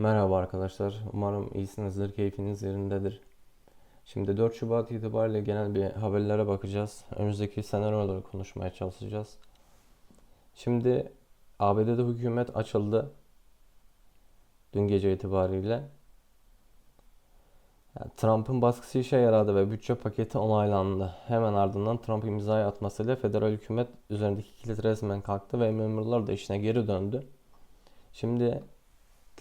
Merhaba arkadaşlar. Umarım iyisinizdir, keyfiniz yerindedir. Şimdi 4 Şubat itibariyle genel bir haberlere bakacağız. Önümüzdeki senaryoları konuşmaya çalışacağız. Şimdi ABD'de hükümet açıldı. Dün gece itibariyle. Yani Trump'ın baskısı işe yaradı ve bütçe paketi onaylandı. Hemen ardından Trump imzayı atmasıyla federal hükümet üzerindeki kilit resmen kalktı ve memurlar da işine geri döndü. Şimdi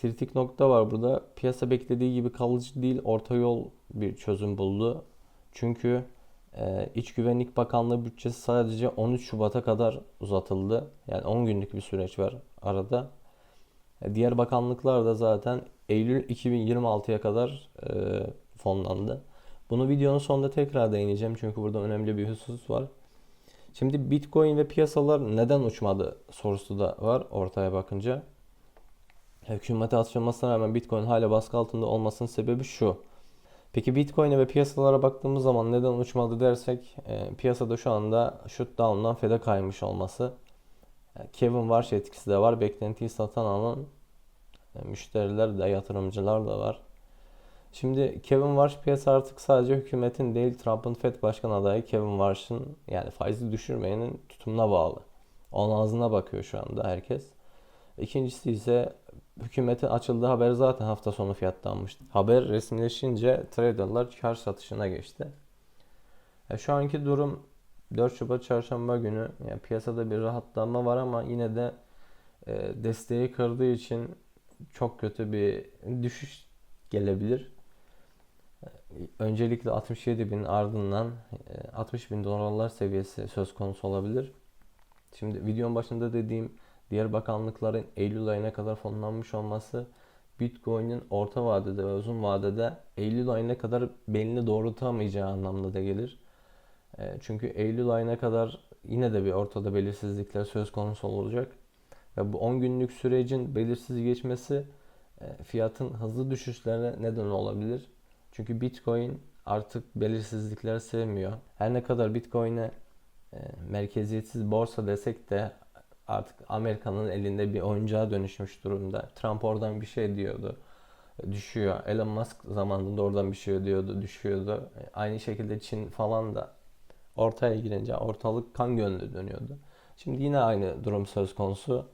kritik nokta var burada. Piyasa beklediği gibi kalıcı değil, orta yol bir çözüm buldu. Çünkü e, İç Güvenlik Bakanlığı bütçesi sadece 13 Şubat'a kadar uzatıldı. Yani 10 günlük bir süreç var arada. E, diğer bakanlıklar da zaten Eylül 2026'ya kadar e, fonlandı. Bunu videonun sonunda tekrar değineceğim çünkü burada önemli bir husus var. Şimdi Bitcoin ve piyasalar neden uçmadı sorusu da var ortaya bakınca. Hükümete açılmasına rağmen Bitcoin hala baskı altında olmasının sebebi şu. Peki Bitcoin'e ve piyasalara baktığımız zaman neden uçmadı dersek e, piyasada şu anda shutdown'dan FED'e kaymış olması. E, Kevin Warsh etkisi de var. Beklentiyi satın alan e, müşteriler de yatırımcılar da var. Şimdi Kevin Warsh piyasa artık sadece hükümetin değil Trump'ın FED başkan adayı Kevin Warsh'ın yani faizi düşürmeyenin tutumuna bağlı. Onun ağzına bakıyor şu anda herkes. İkincisi ise hükümetin açıldığı haber zaten hafta sonu fiyatlanmıştı. Haber resmileşince traderlar kar satışına geçti. E, şu anki durum 4 Şubat çarşamba günü yani piyasada bir rahatlanma var ama yine de e, desteği kırdığı için çok kötü bir düşüş gelebilir. E, Öncelikle 67 bin ardından e, 60 bin dolarlar seviyesi söz konusu olabilir. Şimdi videonun başında dediğim diğer bakanlıkların Eylül ayına kadar fonlanmış olması Bitcoin'in orta vadede ve uzun vadede Eylül ayına kadar belini doğrultamayacağı anlamına da gelir. E, Çünkü Eylül ayına kadar yine de bir ortada belirsizlikler söz konusu olacak. Ve bu 10 günlük sürecin belirsiz geçmesi e, fiyatın hızlı düşüşlerine neden olabilir. Çünkü Bitcoin artık belirsizlikler sevmiyor. Her ne kadar Bitcoin'e e, merkeziyetsiz borsa desek de artık Amerika'nın elinde bir oyuncağa dönüşmüş durumda. Trump oradan bir şey diyordu. Düşüyor. Elon Musk zamanında oradan bir şey diyordu. Düşüyordu. Aynı şekilde Çin falan da ortaya girince ortalık kan gönlü dönüyordu. Şimdi yine aynı durum söz konusu.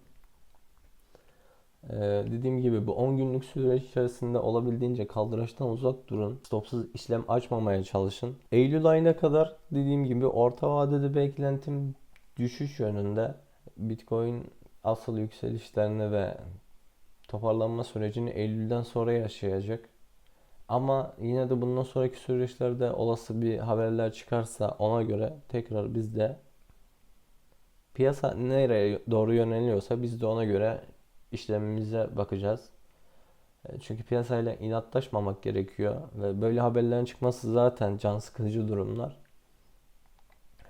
Ee, dediğim gibi bu 10 günlük süreç içerisinde olabildiğince kaldıraçtan uzak durun. Stopsuz işlem açmamaya çalışın. Eylül ayına kadar dediğim gibi orta vadede beklentim düşüş yönünde. Bitcoin asıl yükselişlerini ve toparlanma sürecini Eylül'den sonra yaşayacak. Ama yine de bundan sonraki süreçlerde olası bir haberler çıkarsa ona göre tekrar biz de piyasa nereye doğru yöneliyorsa biz de ona göre işlemimize bakacağız. E, Çünkü piyasayla inatlaşmamak gerekiyor ve böyle haberlerin çıkması zaten can sıkıcı durumlar.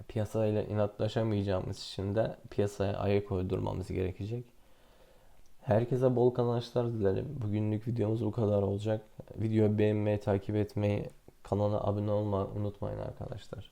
Piyasayla inatlaşamayacağımız için de piyasaya ayak uydurmamız gerekecek. Herkese bol kazançlar dilerim. Bugünlük videomuz bu kadar olacak. Videoyu beğenmeyi, takip etmeyi, kanala abone olmayı unutmayın arkadaşlar.